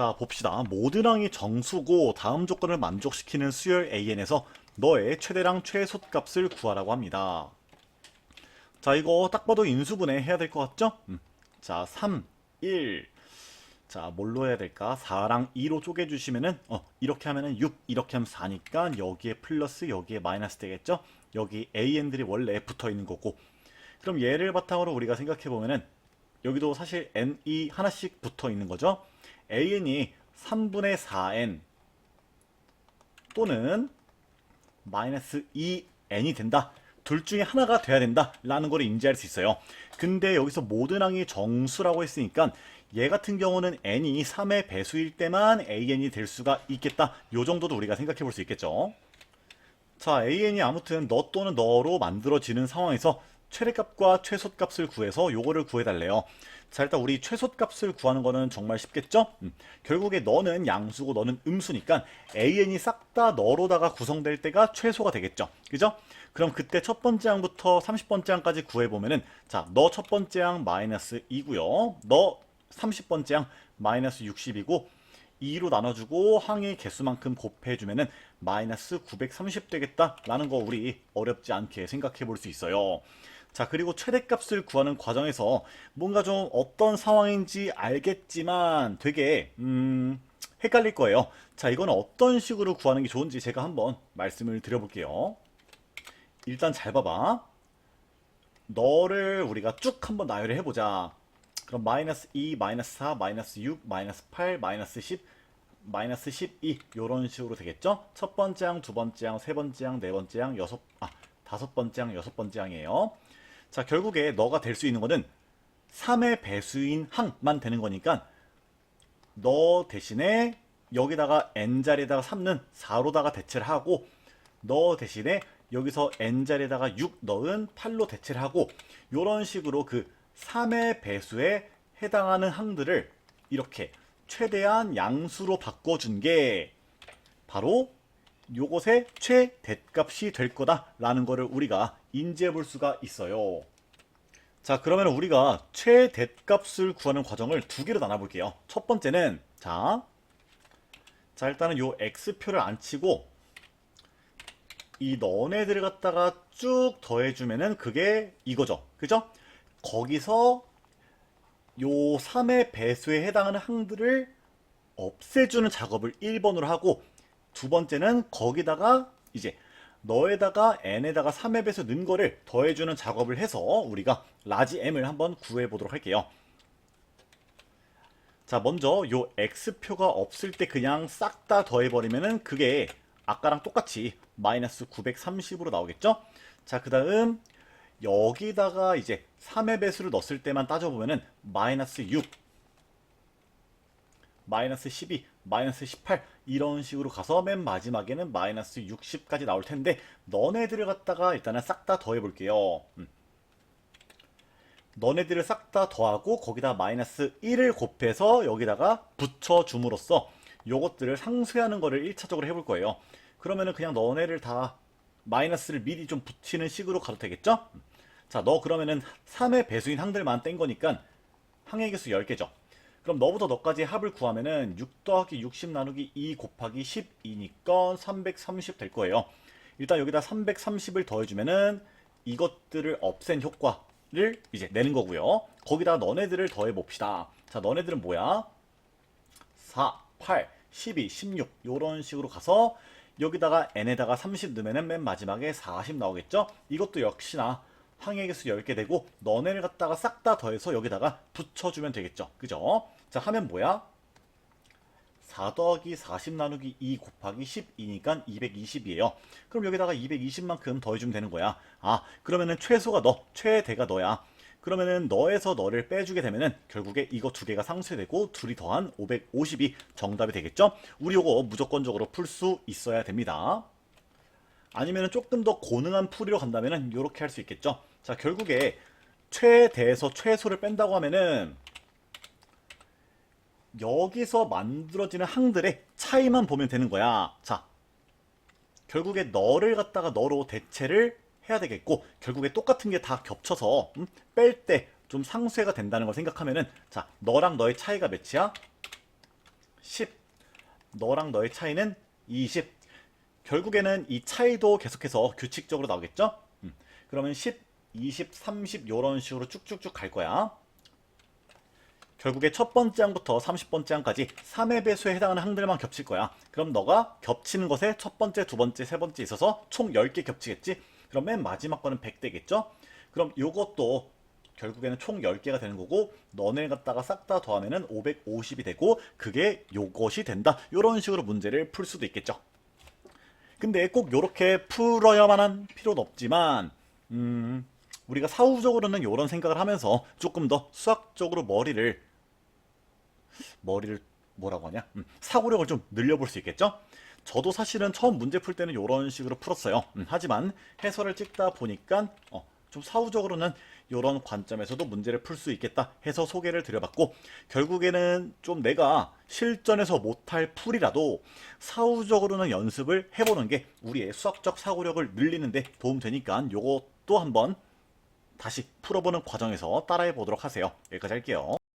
자, 봅시다. 모드랑이 정수고 다음 조건을 만족시키는 수열 AN에서 너의 최대랑 최소값을 구하라고 합니다. 자, 이거 딱 봐도 인수분해 해야 될 것 같죠? 음. 자, 3, 1. 자, 뭘로 해야 될까? 4랑 2로 쪼개주시면은, 어, 이렇게 하면은 6, 이렇게 하면 4니까 여기에 플러스, 여기에 마이너스 되겠죠? 여기 AN들이 원래 붙어 있는 거고. 그럼 얘를 바탕으로 우리가 생각해 보면은, 여기도 사실 NE 하나씩 붙어 있는 거죠? AN이 3분의 4N 또는 마이너스 2N이 된다. 둘 중에 하나가 돼야 된다. 라는 걸 인지할 수 있어요. 근데 여기서 모든 항이 정수라고 했으니까 얘 같은 경우는 n이 3의 배수일 때만 an이 될 수가 있겠다. 요 정도도 우리가 생각해 볼 수 있겠죠. 자, an이 아무튼 너 또는 너로 만들어지는 상황에서 최대값과 최소값을 구해서 요거를 구해달래요. 자, 일단 우리 최소값을 구하는 거는 정말 쉽겠죠? 음, 결국에 너는 양수고 너는 음수니까 an이 싹 다 너로다가 구성될 때가 최소가 되겠죠. 그죠? 그럼 그때 첫 번째 항부터 30번째 항까지 구해보면은 자, 너 첫 번째 항 마이너스 2고요. 너 30번째 항 마이너스 60이고 2로 나눠주고 항의 개수만큼 곱해주면은 마이너스 930 되겠다라는 거 우리 어렵지 않게 생각해 볼 수 있어요. 자 그리고 최대값을 구하는 과정에서 뭔가 좀 어떤 상황인지 알겠지만 되게 음 헷갈릴 거예요. 자 이거는 어떤 식으로 구하는 게 좋은지 제가 한번 말씀을 드려볼게요. 일단 잘 봐봐. 너를 우리가 쭉 한번 나열을 해보자. 그럼 마이너스 2, 마이너스 4, 마이너스 6, 마이너스 8, 마이너스 10, 마이너스 12 이런 식으로 되겠죠? 첫 번째 항, 두 번째 항, 세 번째 항, 네 번째 항, 여섯 아 다섯 번째 항, 여섯 번째 항이에요. 자 결국에 너가 될 수 있는 거는 3의 배수인 항만 되는 거니까 너 대신에 여기다가 n 자리에다가 3는 4로다가 대체를 하고 너 대신에 여기서 n 자리에다가 6 넣은 8로 대체를 하고 이런 식으로 그 3의 배수에 해당하는 항들을 이렇게 최대한 양수로 바꿔준 게 바로 요것의 최대값이 될 거다라는 거를 우리가 인지해 볼 수가 있어요. 자, 그러면 우리가 최대값을 구하는 과정을 두 개로 나눠 볼게요. 첫 번째는 자, 자 일단은 요 x표를 안 치고 이 너네들을 갖다가 쭉 더해주면은 그게 이거죠. 그죠? 거기서 요 3의 배수에 해당하는 항들을 없애주는 작업을 1번으로 하고 두 번째는 거기다가 이제 너에다가 n에다가 3의 배수 넣은 거를 더해주는 작업을 해서 우리가 라지 m을 한번 구해보도록 할게요. 자 먼저 요 x표가 없을 때 그냥 싹 다 더해버리면은 그게 아까랑 똑같이 마이너스 930으로 나오겠죠? 자 그 다음 여기다가 이제 3의 배수를 넣었을 때만 따져보면은 마이너스 6 마이너스 12 마이너스 18 이런 식으로 가서 맨 마지막에는 마이너스 60까지 나올 텐데 너네들을 갖다가 일단은 싹 다 더해 볼게요 음. 너네들을 싹 다 더하고 거기다 마이너스 1을 곱해서 여기다가 붙여 줌으로써 요것들을 상쇄하는 거를 1차적으로 해볼 거예요 그러면은 그냥 너네를 다 마이너스를 미리 좀 붙이는 식으로 가도 되겠죠? 자, 너 그러면은 3의 배수인 항들만 뗀 거니까 항의 개수 10개죠. 그럼 너부터 너까지 합을 구하면은 6 더하기 60 나누기 2 곱하기 12니까 330 될 거예요. 일단 여기다 330을 더해주면은 이것들을 없앤 효과를 이제 내는 거고요. 거기다 너네들을 더해 봅시다. 자, 너네들은 뭐야? 4, 8, 12, 16 요런 식으로 가서 여기다가 n에다가 30 넣으면은 맨 마지막에 40 나오겠죠? 이것도 역시나 항의 개수 10개 되고 너네를 갖다가 싹 다 더해서 여기다가 붙여주면 되겠죠. 그죠? 자 하면 뭐야? 4 더하기 40 나누기 2 곱하기 12니까 220이에요. 그럼 여기다가 220만큼 더해주면 되는 거야. 아 그러면은 최소가 너, 최대가 너야. 그러면은 너에서 너를 빼주게 되면은 결국에 이거 두 개가 상쇄되고 둘이 더한 550이 정답이 되겠죠? 우리 요거 무조건적으로 풀 수 있어야 됩니다. 아니면은 조금 더 고능한 풀이로 간다면은 이렇게 할 수 있겠죠. 자, 결국에 최대에서 최소를 뺀다고 하면은 여기서 만들어지는 항들의 차이만 보면 되는 거야. 자, 결국에 너를 갖다가 너로 대체를 해야 되겠고 결국에 똑같은 게 다 겹쳐서 음? 뺄때 좀 상쇄가 된다는 걸 생각하면은 자, 너랑 너의 차이가 몇이야? 10. 너랑 너의 차이는 20. 결국에는 이 차이도 계속해서 규칙적으로 나오겠죠? 음, 그러면 10, 20, 30 이런 식으로 쭉쭉쭉 갈 거야. 결국에 첫 번째 항부터 30번째 항까지 3의 배수에 해당하는 항들만 겹칠 거야. 그럼 너가 겹치는 것에 첫 번째, 두 번째, 세 번째 있어서 총 10개 겹치겠지? 그럼 맨 마지막 거는 100대겠죠? 그럼 요것도 결국에는 총 10개가 되는 거고 너네 갖다가 싹 다 더하면은 550이 되고 그게 요것이 된다. 요런 식으로 문제를 풀 수도 있겠죠. 근데 꼭 요렇게 풀어야만 한 필요는 없지만 음, 우리가 사후적으로는 요런 생각을 하면서 조금 더 수학적으로 머리를 머리를 뭐라고 하냐? 음, 사고력을 좀 늘려볼 수 있겠죠? 저도 사실은 처음 문제 풀 때는 이런 식으로 풀었어요. 음, 하지만 해설을 찍다 보니까 어, 좀 사후적으로는 이런 관점에서도 문제를 풀 수 있겠다 해서 소개를 드려봤고 결국에는 좀 내가 실전에서 못할 풀이라도 사후적으로는 연습을 해보는 게 우리의 수학적 사고력을 늘리는 데 도움되니까 요것도 한번 다시 풀어보는 과정에서 따라해 보도록 하세요. 여기까지 할게요.